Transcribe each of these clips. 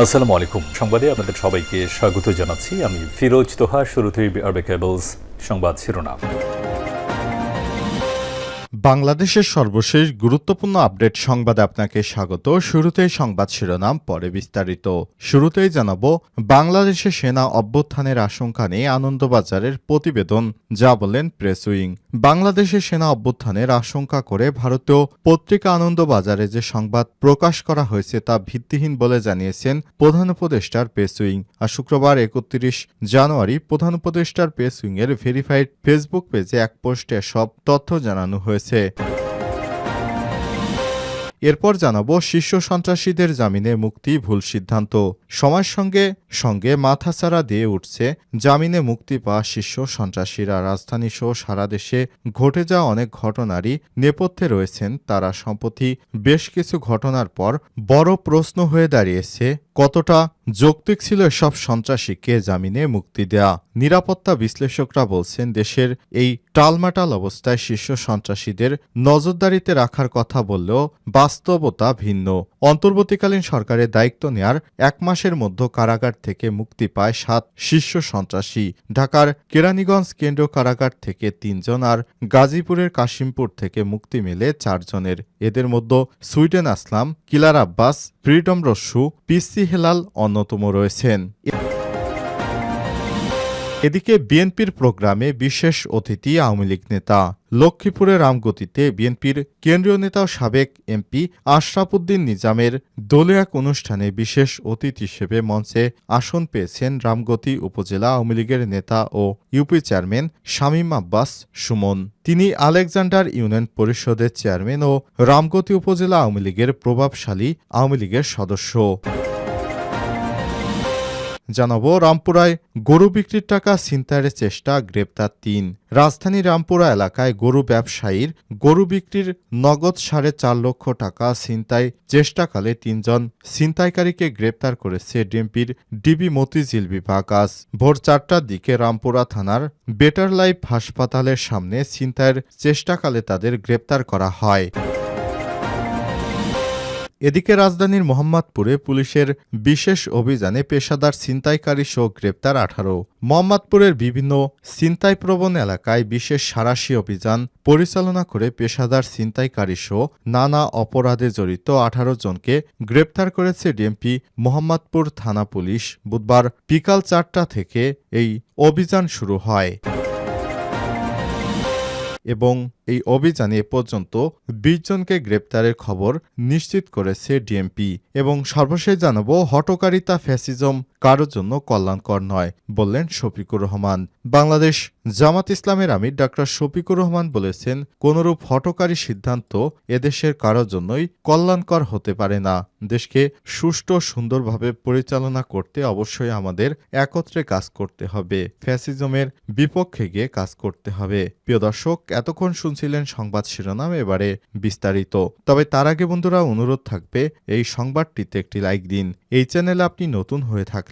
আসসালামু আলাইকুম। সংবাদে আপনাদের সবাইকে স্বাগত জানাচ্ছি। আমি ফিরোজ তোহা, শুরুতেই আরবে কেবলস সংবাদ শিরোনাম। বাংলাদেশের সর্বশেষ গুরুত্বপূর্ণ আপডেট সংবাদে আপনাকে স্বাগত। শুরুতেই সংবাদ শিরোনাম, পরে বিস্তারিত। শুরুতেই জানাব, বাংলাদেশে সেনা অভ্যুত্থানের আশঙ্কা নিয়ে আনন্দবাজারের প্রতিবেদন, যা বলেন প্রেস উইং বাংলাদেশে সেনা অভ্যুত্থানের আশঙ্কা করে ভারতীয় পত্রিকা আনন্দবাজারে যে সংবাদ প্রকাশ করা হয়েছে তা ভিত্তিহীন বলে জানিয়েছেন প্রধান উপদেষ্টার পেসুইং আর শুক্রবার একত্রিশ জানুয়ারি প্রধান উপদেষ্টার পেস উইং এর ভেরিফাইড ফেসবুক পেজে এক পোস্টে সব তথ্য জানানো হয়েছে। এরপর জানাব শীর্ষ সন্ত্রাসীদের জামিনে মুক্তি ভুল সিদ্ধান্ত। সময়ের সঙ্গে সঙ্গে মাথাছাড়া দিয়ে উঠছে জামিনে মুক্তি পাওয়া শীর্ষ সন্ত্রাসীরা। রাজধানী সহ সারা দেশে ঘটে যাওয়া অনেক ঘটনারই নেপথ্যে রয়েছেন তারা। সম্প্রতি বেশ কিছু ঘটনার পর বড় প্রশ্ন হয়ে দাঁড়িয়েছে কতটা যৌক্তিক ছিল এসব সন্ত্রাসীকে জামিনে মুক্তি দেয়া? নিরাপত্তা বিশ্লেষকরা বলছেন দেশের এই টালমাটাল অবস্থায় শীর্ষ সন্ত্রাসীদের নজরদারিতে রাখার কথা বললেও বাস্তবতা ভিন্ন। অন্তর্বর্তীকালীন সরকারের দায়িত্ব নেয়ার এক মাসের মধ্যে কারাগার থেকে মুক্তি পায় সাত শীর্ষ সন্ত্রাসী। ঢাকার কেরানীগঞ্জ কেন্দ্র কারাগার থেকে তিনজন আর গাজীপুরের কাশিমপুর থেকে মুক্তি মেলে চারজনের। এদের মধ্যে Sweden Aslam, killer Abbas freedom Rasu, পিসি হেলাল অন্যতম রয়েছেন। এদিকে বিএনপির প্রোগ্রামে বিশেষ অতিথি আওয়ামী লীগ নেতা। লক্ষ্মীপুরের রামগতিতে বিএনপির কেন্দ্রীয় নেতা সাবেক এমপি আশরাফুদ্দিন নিজামের দলীয় এক অনুষ্ঠানে বিশেষ অতিথি হিসেবে মঞ্চে আসন পেয়েছেন রামগতি উপজেলা আওয়ামী লীগের নেতা ও ইউপি চেয়ারম্যান শামীম আব্বাস সুমন। তিনি আলেকজান্ডার ইউনিয়ন পরিষদের চেয়ারম্যান ও রামগতি উপজেলা আওয়ামী লীগের প্রভাবশালী আওয়ামী লীগের সদস্য। জানাব, রামপুরায় গরু বিক্রির টাকা ছিনতাইয়ের চেষ্টা, গ্রেপ্তার তিন। রাজধানী রামপুরা এলাকায় গরু ব্যবসায়ীর গরু বিক্রির নগদ সাড়ে চার লক্ষ টাকা ছিনতাই চেষ্টাকালে তিনজন ছিনতাইকারীকে গ্রেপ্তার করেছে ডিএমপির ডিবি মতিঝিল বিভাগ। আজ ভোর চারটার দিকে রামপুরা থানার বেটার লাইফ হাসপাতালের সামনে ছিনতাইয়ের চেষ্টাকালে তাদের গ্রেপ্তার করা হয়। এদিকে রাজধানীর মোহাম্মদপুরে পুলিশের বিশেষ অভিযানে পেশাদার ছিনতাইকারী সহ গ্রেপ্তার আঠারো। মোহাম্মদপুরের বিভিন্ন ছিনতাইপ্রবণ এলাকায় বিশেষ সারাশি অভিযান পরিচালনা করে পেশাদার ছিনতাইকারী সহ নানা অপরাধে জড়িত আঠারো জনকে গ্রেপ্তার করেছে ডিএমপি মোহাম্মদপুর থানা পুলিশ। বুধবার বিকাল চারটা থেকে এই অভিযান শুরু হয়। এবং এই অভিযানে এ পর্যন্ত বিশ জনকে গ্রেপ্তারের খবর নিশ্চিত করেছে ডিএমপি এবং সর্বশেষ জানাব হটকারিতা ফ্যাসিজম কারোর জন্য কল্যাণকর নয়, বললেন শফিকুর রহমান। বাংলাদেশ জামাত ইসলামের আমির ডাক্তার শফিকুর রহমান বলেছেন, কোনরূপ হটকারী সিদ্ধান্ত এদেশের কারোর জন্যই কল্যাণকর হতে পারে না। দেশকে সুষ্ঠু সুন্দরভাবে পরিচালনা করতে অবশ্যই আমাদের একত্রে কাজ করতে হবে। ফ্যাসিজমের বিপক্ষে গিয়ে কাজ করতে হবে। প্রিয় দর্শক, এতক্ষণ শুনছিলেন সংবাদ শিরোনাম, এবারে বিস্তারিত। তবে তার আগে বন্ধুরা, অনুরোধ থাকবে, এই সংবাদটিতে একটি লাইক দিন। এই চ্যানেলে আপনি নতুন হয়ে থাকলে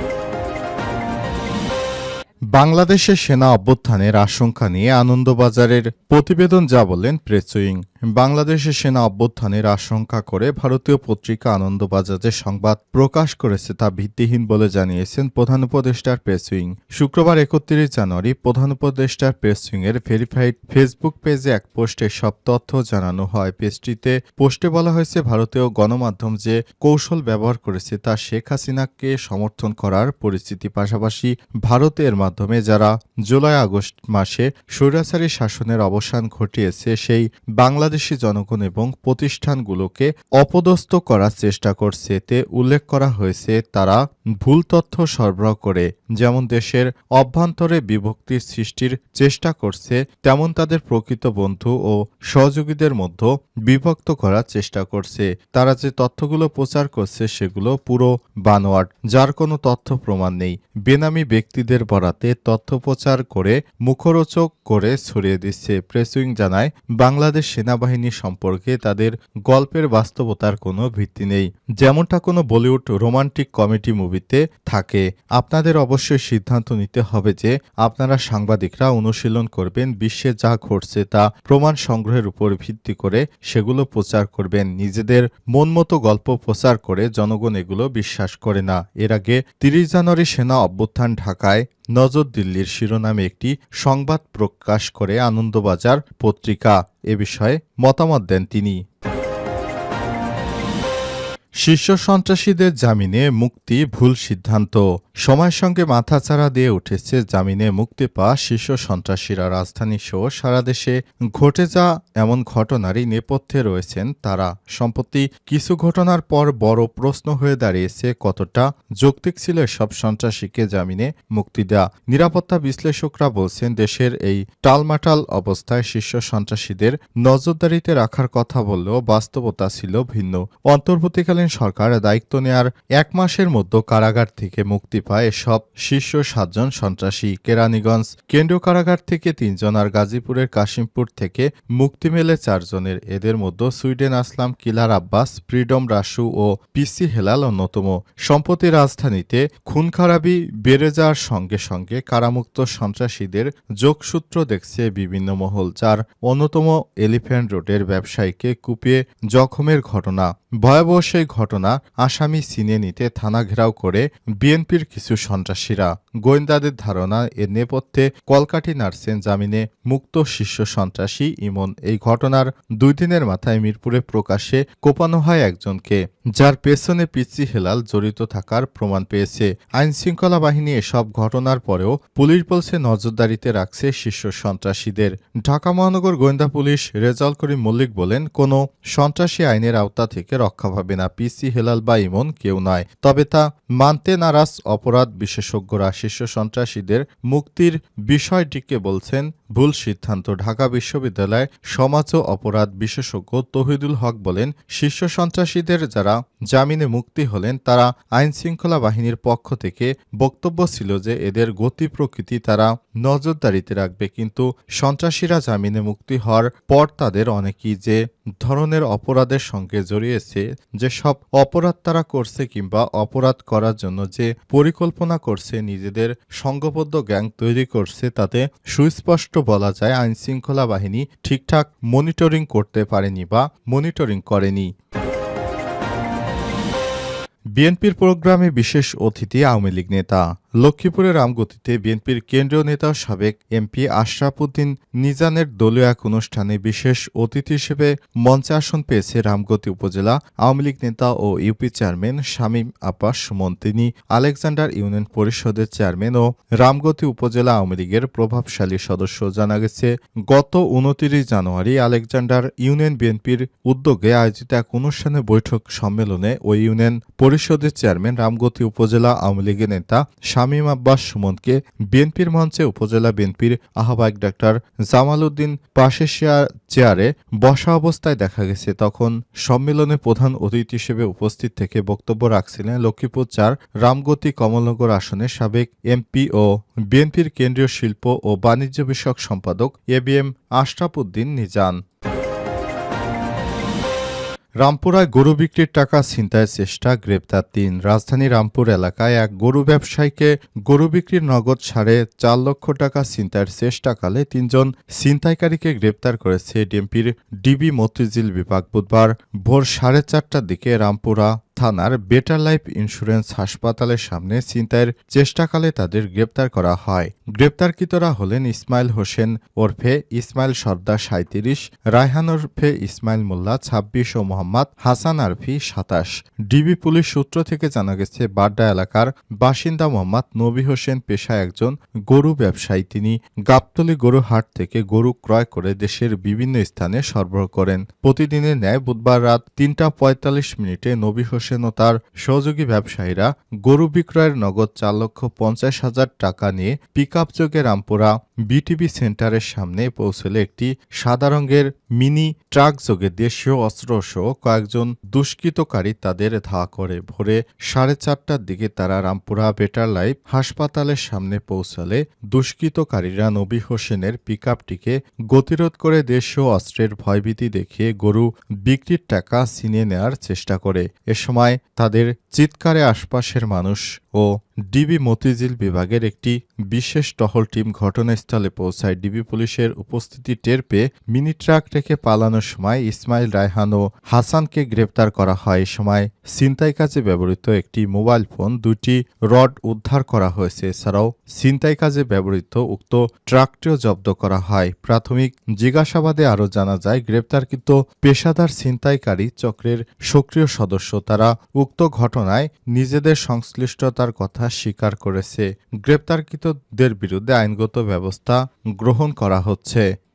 বাংলাদেশের সেনা অভ্যুত্থানের আশঙ্কা নিয়ে আনন্দবাজারের প্রতিবেদন যা বললেন প্রেসুইং বাংলাদেশের সেনা অভ্যুত্থানের আশঙ্কা করে ভারতীয় পত্রিকা আনন্দবাজার যে সংবাদ প্রকাশ করেছে তা ভিত্তিহীন বলে জানিয়েছেন প্রধান উপদেষ্টার প্রেসুইং শুক্রবার একত্রিশ জানুয়ারি প্রধান উপদেষ্টার প্রেসুইং এর ভেরিফাইড ফেসবুক পেজে এক পোস্টে সব তথ্য জানানো হয়। পেজটিতে পোস্টে বলা হয়েছে, ভারতীয় গণমাধ্যম যে কৌশল ব্যবহার করেছে তা শেখ হাসিনাকে সমর্থন করার পরিস্থিতি। পাশাপাশি ভারতের মাধ্যমে যারা জুলাই আগস্ট মাসে স্বৈরাচারী শাসনের অবসান ঘটিয়েছে, সেই বাংলাদেশি জনগণ এবং প্রতিষ্ঠানগুলোকে অপদস্থ করার চেষ্টা করছে। এতে উল্লেখ করা হয়েছে, তারা ভুল তথ্য সরবরাহ করে, যেমন দেশের অভ্যন্তরে বিভক্তির সৃষ্টির চেষ্টা করছে, তেমন তাদের প্রকৃত বন্ধু ও সহযোগীদের মধ্যে বিভক্ত করার চেষ্টা করছে। তারা যে তথ্যগুলো প্রচার করছে, সেগুলো পুরো বানোয়াট, যার কোনো তথ্য প্রমাণ নেই। বেনামি ব্যক্তিদের বরাত রাতে তথ্য প্রচার করে মুখরোচক করে ছড়িয়ে দিচ্ছে। প্রেসউইং জানায়, বাংলাদেশ সেনাবাহিনী সম্পর্কে তাদের গল্পের বাস্তবতার কোনো ভিত্তি নেই। যেমনটা কোনো বলিউড রোমান্টিক কমেডি মুভিতে থাকে। আপনাদের অবশ্যই সিদ্ধান্ত নিতে হবে যে আপনারা সাংবাদিকরা অনুশীলন করবেন, বিশ্বে যা ঘটছে তা প্রমাণ সংগ্রহের উপর ভিত্তি করে সেগুলো প্রচার করবেন। নিজেদের মন মতো গল্প প্রচার করে জনগণ এগুলো বিশ্বাস করে না। এর আগে তিরিশ জানুয়ারি সেনা অভ্যুত্থান ঢাকায় নজর দিল্লির শিরোনামে একটি সংবাদ প্রকাশ করে আনন্দবাজার পত্রিকা। এ বিষয়ে মতামত দেন তিনি। শীর্ষ সন্ত্রাসীদের জামিনে মুক্তি ভুল সিদ্ধান্ত। সময়ের সঙ্গে মাথাচাড়া দিয়ে উঠেছে জামিনে মুক্তি পাওয়া শীর্ষ সন্ত্রাসীরা। রাজধানী সহ সারা দেশে ঘটে যা এমন ঘটনারই নেপথ্যে রয়েছেন তারা। সম্প্রতি কিছু ঘটনার পর বড় প্রশ্ন হয়ে দাঁড়িয়েছে কতটা যৌক্তিক ছিল সব সন্ত্রাসীকে জামিনে মুক্তি দেওয়া। নিরাপত্তা বিশ্লেষকরা বলছেন, দেশের এই টালমাটাল অবস্থায় শীর্ষ সন্ত্রাসীদের নজরদারিতে রাখার কথা বললেও বাস্তবতা ছিল ভিন্ন। অন্তর্বর্তীকালীন সরকার দায়িত্ব নেয়ার এক মাসের মধ্যে কারাগার থেকে মুক্তি পায় সব শীর্ষ সাতজন সন্ত্রাসী। কেরানীগঞ্জ কেন্দ্রীয় কারাগার থেকে তিনজন আর গাজীপুরের কাশিমপুর থেকে মুক্তি মেলে চারজনের। এদের মধ্যে Sweden Aslam, killer Abbas, freedom Rasu ও পিসি হেলাল অন্যতম। সম্প্রতি রাজধানীতে খুন খারাপি বেড়ে যাওয়ার সঙ্গে সঙ্গে কারামুক্ত সন্ত্রাসীদের যোগসূত্র দেখছে বিভিন্ন মহল, যার অন্যতম এলিফ্যান্ট রোডের ব্যবসায়ীকে কুপিয়ে জখমের ঘটনা। ভয়াবহ সেই ঘটনা আসামি চিনে নিতে থানা ঘেরাও করে বিএনপির কিছু সন্ত্রাসীরা। গোয়েন্দাদের ধারণা, এর নেপথ্যে কলকাঠি নার্সেন জামিনে মুক্ত শীর্ষ সন্ত্রাসী ইমন। এই ঘটনার দুই দিনের মাথায় মিরপুরে প্রকাশ্যে কোপানো হয় একজনকে, যার পেছনে পিচ্চি হেলাল জড়িত থাকার প্রমাণ পেয়েছে। আইন শৃঙ্খলা বাহিনী এসব ঘটনার পরেও পুলিশ বলছে, নজরদারিতে রাখছে শীর্ষ সন্ত্রাসীদের। ঢাকা মহানগর গোয়েন্দা পুলিশ রেজাল করিম মল্লিক বলেন, কোনো সন্ত্রাসী আইনের আওতা থেকে রক্ষা পাবে না। পিসি হেলাল বা ইমন কেউ নয়, তবে তা মানতে নারাজ অপরাধ বিশেষজ্ঞরা শীর্ষ সন্ত্রাসীদের মুক্তির বিষয়টিকে বলছেন ভুল সিদ্ধান্ত ঢাকা বিশ্ববিদ্যালয় সমাজ ও অপরাধ বিশেষজ্ঞ তহিদুল হক বলেন, শীর্ষ সন্ত্রাসীদের যারা জামিনে মুক্তি হলেন, তারা আইন শৃঙ্খলা বাহিনীর পক্ষ থেকে বক্তব্য ছিল যে এদের গতি প্রকৃতি তারা নজরদারিতে রাখবে, কিন্তু সন্ত্রাসীরা জামিনে মুক্তি হওয়ার পর তাদের অনেকেই যে ধরনের অপরাধের সঙ্গে জড়িয়েছে, যে সব অপরাধ তারা করছে কিংবা অপরাধ করার জন্য যে পরিকল্পনা করছে, নিজেদের সংঘবদ্ধ গ্যাং তৈরি করছে, তাতে সুস্পষ্ট বলা যায় আইন শৃঙ্খলা বাহিনী ঠিকঠাক মনিটরিং করতে পারেনি বা মনিটরিং করেনি। বিএনপির প্রোগ্রামে বিশেষ অতিথি আওয়ামী লীগ নেতা। লক্ষ্মীপুরের রামগতিতে বিএনপির কেন্দ্রীয় নেতা সাবেক এমপি আশরাফ উদ্দিন নিজানের দলীয় এক অনুষ্ঠানে বিশেষ অতিথি হিসেবে মঞ্চে আসন পেয়েছে রামগতি উপজেলা আওয়ামী লীগ নেতা ও ইউপি চেয়ারম্যান শামীম আব্বাস সুমন। তিনি আলেকজান্ডার ইউনিয়ন পরিষদের চেয়ারম্যান ও রামগতি উপজেলা আওয়ামী লীগের প্রভাবশালী সদস্য। জানা গেছে, গত উনতিরিশ জানুয়ারি আলেকজান্ডার ইউনিয়ন বিএনপির উদ্যোগে আয়োজিত এক অনুষ্ঠানে বৈঠক সম্মেলনে ওই ইউনিয়ন পরিষদের চেয়ারম্যান রামগতি উপজেলা আওয়ামী লীগের নেতা শামীম আব্বাস সুমনকে বিএনপির মঞ্চে উপজেলা বিএনপির আহ্বায়ক ডাক্তার জামাল উদ্দিন পাশে চেয়ারে বসা অবস্থায় দেখা গেছে। তখন সম্মেলনে প্রধান অতিথি হিসেবে উপস্থিত থেকে বক্তব্য রাখছিলেন লক্ষ্মীপুর চার রামগতি কমলনগর আসনের সাবেক এমপি ও বিএনপির কেন্দ্রীয় শিল্প ও বাণিজ্য বিষয়ক সম্পাদক A B M Ashraf Uddin Nizan. রামপুরায় গরু বিক্রির টাকা ছিনতাইয়ের চেষ্টা, গ্রেপ্তার তিন। রাজধানী রামপুর এলাকায় এক গরু ব্যবসায়ীকে গরু বিক্রির নগদ সাড়ে চার লক্ষ টাকা ছিনতাইয়ের চেষ্টাকালে তিনজন ছিনতাইকারীকে গ্রেপ্তার করেছে ডিএমপির ডিবি মতিঝিল বিভাগ বুধবার ভোর সাড়ে চারটার দিকে রামপুরা থানার বেটার লাইফ ইন্স্যুরেন্স হাসপাতালের সামনে ছিনতাইয়ের চেষ্টাকালে তাদের গ্রেপ্তার করা হয়। গ্রেপ্তারকৃতরা হলেন ইসমাইল হোসেন ওরফে ইসমাইল সর্দার সাঁত্রিশ রায়হান ওরফে ইসমাইল মোল্লা, ছাব্বিশ ও মোহাম্মদ হাসান আরফি সাতাশ। ডিবি পুলিশ সূত্র থেকে জানা গেছে, বাড্ডা এলাকার বাসিন্দা মোহাম্মদ নবী হোসেন পেশায় একজন গরু ব্যবসায়ী। তিনি গাবতলী গরু হাট থেকে গরু ক্রয় করে দেশের বিভিন্ন স্থানে সরবরাহ করেন। প্রতিদিনের ন্যায় বুধবার রাত তিনটা পঁয়তাল্লিশ মিনিটে নবী হোসেন ও তার সহযোগী ব্যবসায়ীরা গরু বিক্রয়ের নগদ চার লক্ষ পঞ্চাশ হাজার টাকা নিয়ে পিক যোগে রামপুরা বিটিভি সেন্টারের সামনে পৌঁছলে একটি সাদা রঙের মিনি ট্রাক যোগে দেশীয় অস্ত্রসহ কয়েকজন দুষ্কৃতকারী তাদের ধা করে। ভোরে সাড়ে চারটার দিকে তারা রামপুরা বেটার লাইফ হাসপাতালের সামনে পৌঁছালে দুষ্কৃতকারীরা নবী হোসেনের পিকআপটিকে গতিরোধ করে দেশীয় অস্ত্রের ভয়ভীতি দেখিয়ে গরু বিক্রির টাকা ছিনিয়ে নেওয়ার চেষ্টা করে। এ সময় তাদের চিৎকারে আশপাশের মানুষ ও ডিবি মতিঝিল বিভাগের একটি বিশেষ টহল টিম ঘটনাস্থলে পৌঁছায়। ডিবি পুলিশের উপস্থিতি টের পেয়ে মিনি ট্রাক রেখে পালানোর সময় ইসমাইল রায়হান ও হাসানকে গ্রেপ্তার করা হয়। সময় ছিনতাই কাজে ব্যবহৃত একটি মোবাইল ফোন দুটি রড উদ্ধার করা হয়েছে। এছাড়াও ছিনতাই কাজে ব্যবহৃত উক্ত ট্রাকটিও জব্দ করা হয়। প্রাথমিক জিজ্ঞাসাবাদে আরও জানা যায়, গ্রেপ্তারকৃত পেশাদার ছিনতাইকারী চক্রের সক্রিয় সদস্য। তারা উক্ত ঘটনায় নিজেদের সংশ্লিষ্টতার কথা স্বীকার করেছে। গ্রেপ্তারকৃতদের বিরুদ্ধে আইনগত ব্যবস্থা গ্রহণ করা হচ্ছে।